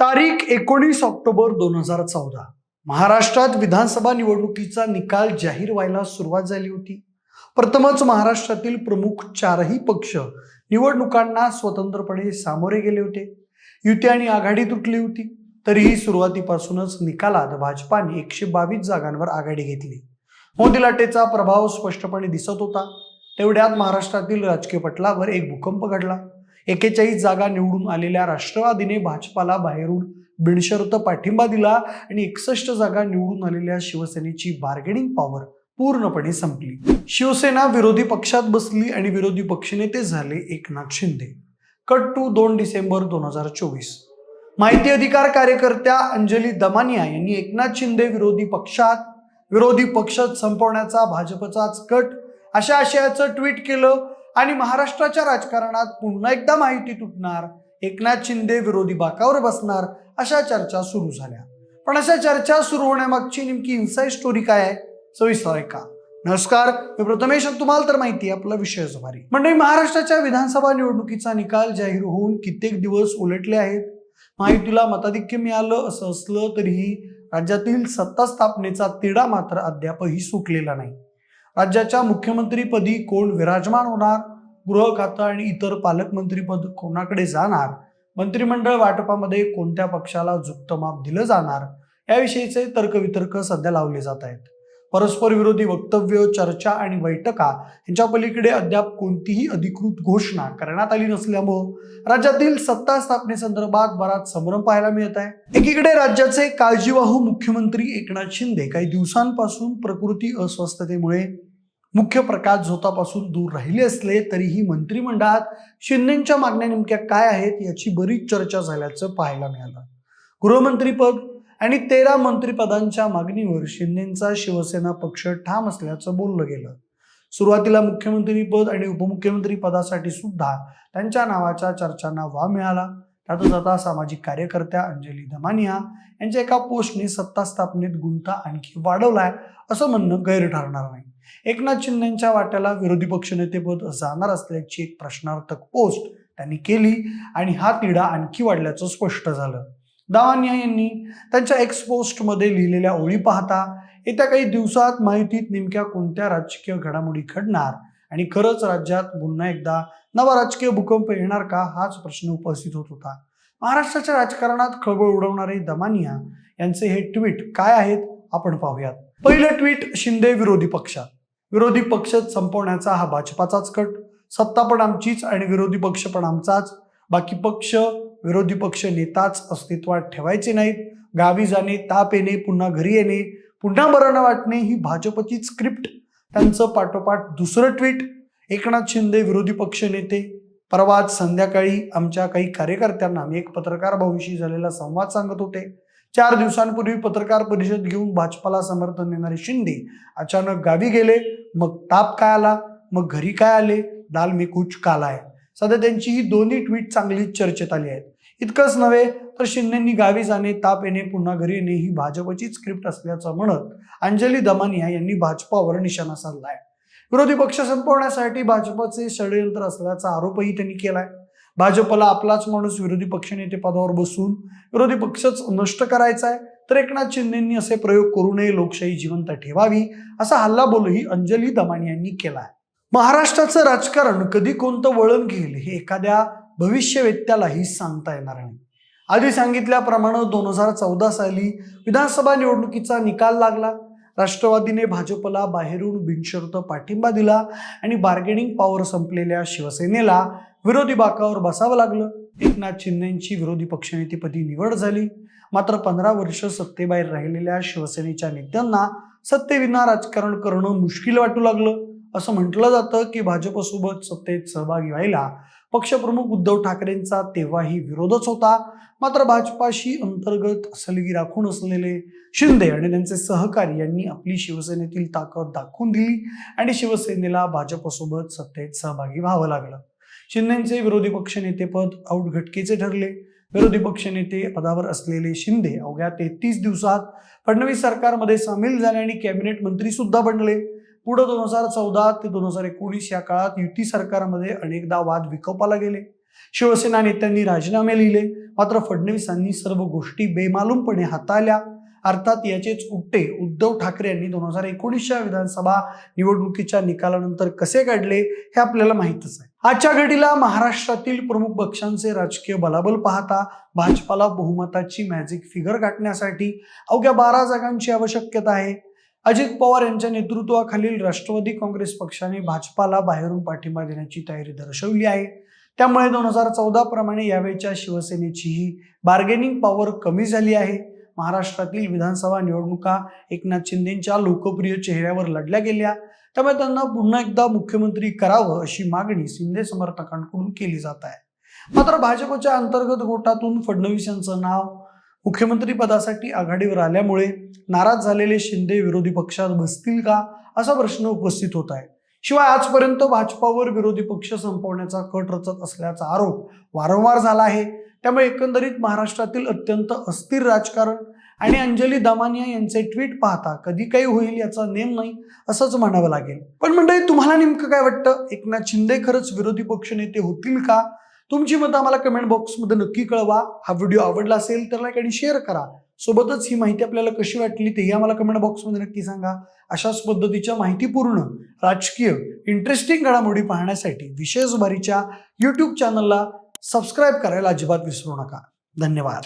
तारीख एकोणीस ऑक्टोबर दोन हजार चौदा. महाराष्ट्रात विधानसभा निवडणुकीचा निकाल जाहीर व्हायला सुरुवात झाली होती. प्रथमच महाराष्ट्रातील प्रमुख चारही पक्ष निवडणुकांना स्वतंत्रपणे सामोरे गेले होते. युती आणि आघाडी तुटली होती. तरीही सुरुवातीपासूनच निकालात भाजपाने एकशे बावीस जागांवर आघाडी घेतली. मोदी लाटेचा प्रभाव स्पष्टपणे दिसत होता. तेवढ्यात महाराष्ट्रातील राजकीय पटलावर एक भूकंप घडला. एकेचाळीस जागा निवडून आलेल्या राष्ट्रवादीने भाजपाला बाहेरून बिनशर्त पाठिंबा दिला आणि एकसष्ट जागा निवडून आलेल्या शिवसेनेची बार्गेनिंग पॉवर पूर्णपणे संपली. शिवसेना विरोधी पक्षात बसली आणि विरोधी पक्षनेते झाले एकनाथ शिंदे. कट टू दोन डिसेंबर दोन हजार चोवीस. माहिती अधिकार कार्यकर्त्या अंजली दमानिया यांनी एकनाथ शिंदे विरोधी पक्षात विरोधी पक्ष संपवण्याचा भाजपचाच कट अशा आशयाचं ट्विट केलं. आणि महाराष्ट्राच्या राजकारणात पुन्हा एकदा माहिती तुटणार एकनाथ शिंदे विरोधी बाकावर बसणार अशा चर्चा सुरू झाल्या. पण अशा चर्चा सुरू होण्यामागची नेमकी इन्साईड स्टोरी काय आहे? सविस्तर ऐका नमस्कार मी प्रथमेश तुम्हाला तर माहिती आहे आपला विषय जबारी म्हणजे महाराष्ट्राच्या विधानसभा निवडणुकीचा निकाल जाहीर होऊन कित्येक दिवस उलटले आहेत. माहितीला मताधिक्य मिळालं असं असलं तरीही राज्यातील सत्ता स्थापनेचा तिढा मात्र अद्यापही सुटलेला नाही. राज्याच्या मुख्यमंत्रीपदी कोण विराजमान होणार? गृह खातं आणि इतर पालकमंत्रीपद कोणाकडे जाणार? मंत्रिमंडळ वाटपामध्ये कोणत्या पक्षाला झुकतं माप दिलं जाणार? याविषयीचे तर्कवितर्क सध्या लावले जात आहेत. परस्पर विरोधी वक्तव्य चर्चा आणि बैठका यांच्या पलीकडे अद्याप कोणतीही अधिकृत घोषणा करण्यात आली नसल्यामुळं राज्यातील सत्ता स्थापनेसंदर्भात बराच संभ्रम पाहायला मिळत आहे. एकीकडे राज्याचे काळजीवाहू मुख्यमंत्री एकनाथ शिंदे काही दिवसांपासून प्रकृती अस्वस्थतेमुळे मुख्य प्रकाश झोतापासून दूर राहिले असले तरीही मंत्रिमंडळात शिंदेच्या मागण्या नेमक्या काय आहेत याची बरीच चर्चा झाल्याचं पाहायला मिळालं. गृहमंत्रीपद आणि तेरा मंत्रिपदांच्या मागणीवर शिंदेचा शिवसेना पक्ष ठाम असल्याचं बोललं गेलं. सुरुवातीला मुख्यमंत्रीपद आणि उपमुख्यमंत्री पदासाठी सुद्धा त्यांच्या नावाच्या चर्चांना वाव मिळाला. त्यातच आता सामाजिक कार्यकर्त्या अंजली दमानिया यांच्या एका पोस्टने सत्ता स्थापनेत गुंता आणखी वाढवलाय असं म्हणणं गैर ठरणार नाही. एकनाथ शिंदेच्या वाट्याला विरोधी पक्षनेतेपद जाणार असल्याची एक प्रश्नार्थक पोस्ट त्यांनी केली आणि हा तिढा आणखी वाढल्याचं स्पष्ट झालं. दावानिया यांनी त्यांच्या एक्स पोस्टमध्ये लिहिलेल्या ओळी पाहता येत्या काही दिवसात माहितीत नेमक्या कोणत्या राजकीय घडामोडी घडणार आणि खरंच राज्यात पुन्हा एकदा नवा राजकीय भूकंप येणार का हाच प्रश्न उपस्थित होत होता. महाराष्ट्राच्या राजकारणात खळबळ उडवणारे दमानिया यांचे हे ट्विट काय आहेत? आपण पाहूयात. पहिलं ट्विट शिंदे विरोधी पक्षात. विरोधी पक्ष संपवण्याचा हा भाजपाचाच कट सत्ता पण आमचीच आणि विरोधी पक्ष पण आमचाच. बाकी पक्ष विरोधी पक्ष नेताच अस्तित्वात ठेवायचे नाहीत. गावी जाणे ताप येणे पुन्हा घरी येणे पुन्हा बरं न वाटणे ही भाजपची स्क्रिप्ट. त्यांचं पाठोपाठ दुसरं ट्विट एकनाथ शिंदे विरोधी पक्ष नेते. परवाच संध्याकाळी आमच्या काही कार्यकर्त्यांना मी एक पत्रकार भाऊशी झालेला संवाद सांगत होते. चार दिवसांपूर्वी पत्रकार परिषद घेऊन भाजपाला समर्थन देणारे शिंदे अचानक गावी गेले. मग ताप काय आला? मग घरी काय आले? दाल मी कुछ काला आहे. सध्या त्यांची ही दोन्ही ट्विट चांगलीच चर्चेत आली आहेत. इतकंच नव्हे तर शिंदेंनी गावी जाणे ताप येणे पुन्हा घरी येणे ही भाजपची स्क्रिप्ट असल्याचं म्हणत अंजली दमानिया यांनी भाजपावर निशाणा साधला आहे विरोधी पक्ष संपवण्यासाठी भाजपचे षडयंत्र असल्याचा आरोपही त्यांनी केलाय. भाजपला आपलाच माणूस विरोधी पक्षनेते पदावर बसून विरोधी पक्षच नष्ट करायचा आहे तर एकनाथ शिंदेंनी असे प्रयोग करू नये लोकशाही जिवंत ठेवावी असा हल्लाबोलही अंजली दमान यांनी केलाय. महाराष्ट्राचं राजकारण कधी कोणतं वळण घेईल हे एखाद्या भविष्यवेत्यालाही सांगता येणार नाही. आधी सांगितल्याप्रमाणे दोन हजार चौदा साली विधानसभा निवडणुकीचा निकाल लागला राष्ट्रवादीने भाजपला बाहेरून बिनशर्त पाठिंबा दिला आणि बार्गेनिंग पॉवर संपलेल्या शिवसेनेला विरोधी बाकावर बसावं लागलं. एकनाथ शिंदेची विरोधी पक्षनेतेपदी निवड झाली. मात्र पंधरा वर्ष सत्तेबाहेर राहिलेल्या शिवसेनेच्या नेत्यांना सत्तेविना राजकारण करणं मुश्किल वाटू लागलं. असं म्हटलं जातं की भाजपसोबत सत्तेत सहभागी व्हायला पक्षप्रमुख उद्धव ठाकरेंचा तेव्हाही विरोधच होता. मात्र भाजपाशी अंतर्गत सलगी राखून असलेले? शिंदे आणि त्यांचे सहकारी यांनी आपली शिवसेनेतील ताकद दाखवून दिली आणि शिवसेनेला भाजपसोबत सत्तेत सहभागी व्हावं लागलं. शिंदेचे विरोधी पक्षनेतेपद औटघटकेचे ठरले. विरोधी पक्षनेते पदावर असलेले शिंदे अवघ्या तेहतीस दिवसात फडणवीस सरकारमध्ये सामील झाले आणि कॅबिनेट मंत्री सुद्धा बनले. पुढे दोन हजार चौदा ते दोन हजार एकोणीस या काळात युती सरकारमध्ये अनेकदा वाद विकोपाला गेले. शिवसेना नेत्यांनी राजीनामे लिहिले. मात्र फडणवीसांनी सर्व गोष्टी बेमालूमपणे हाताळल्या. अर्थात याचेच उट्टे उद्धव ठाकरे यांनी दोन हजार एकोणीसच्या विधानसभा निवडणुकीच्या निकालानंतर कसे काढले हे आपल्याला माहितच आहे. आजच्या घडीला महाराष्ट्रातील प्रमुख पक्षांचे राजकीय बलाबल पाहता भाजपाला बहुमताची मॅजिक फिगर गाठण्यासाठी अवघ्या बारा जागांची आवश्यकता आहे. अजित पवार यांच्या नेतृत्वाखालील राष्ट्रवादी काँग्रेस पक्षाने भाजपाला बाहेरून पाठिंबा देण्याची तयारी दर्शवली आहे. त्यामुळे दोन हजार चौदा प्रमाणे यावेळच्या शिवसेनेचीही बार्गेनिंग पॉवर कमी झाली आहे. महाराष्ट्रातील विधानसभा निवडणुका एकनाथ शिंदेच्या लोकप्रिय चेहऱ्यावर लढल्या गेल्या. त्यामुळे त्यांना पुन्हा एकदा मुख्यमंत्री करावं अशी मागणी शिंदे समर्थकांकडून केली जात आहे. मात्र भाजपच्या अंतर्गत गोटातून फडणवीस यांचं नाव मुख्यमंत्री पदासाठी आघाडीवर आल्यामुळे नाराज झालेले शिंदे विरोधी पक्षात बसतील का असा प्रश्न उपस्थित होत आहे. शिवाय आजपर्यंत भाजपावर विरोधी पक्ष संपवण्याचा कट रचत असल्याचा आरोप वारंवार झाला आहे. त्यामुळे एकंदरीत महाराष्ट्रातील अत्यंत अस्थिर राजकारण आणि अंजली दामानिया यांचे ट्विट पाहता कधी काही होईल याचा नेम नाही असंच म्हणावं लागेल. पण मंडळी तुम्हाला नेमकं काय वाटतं? एकनाथ शिंदे खरंच विरोधी पक्षनेते होतील का? तुमची मतं आम्हाला कमेंट बॉक्समध्ये नक्की कळवा. हा व्हिडिओ आवडला असेल तर लाईक आणि शेअर करा. सोबतच ही माहिती आपल्याला कशी वाटली तेही आम्हाला कमेंट बॉक्समध्ये नक्की सांगा. अशाच पद्धतीच्या माहितीपूर्ण राजकीय इंटरेस्टिंग घडामोडी पाहण्यासाठी विशेष भारीच्या यूट्यूब चॅनलला सबस्क्राईब करायला अजिबात विसरू नका. धन्यवाद.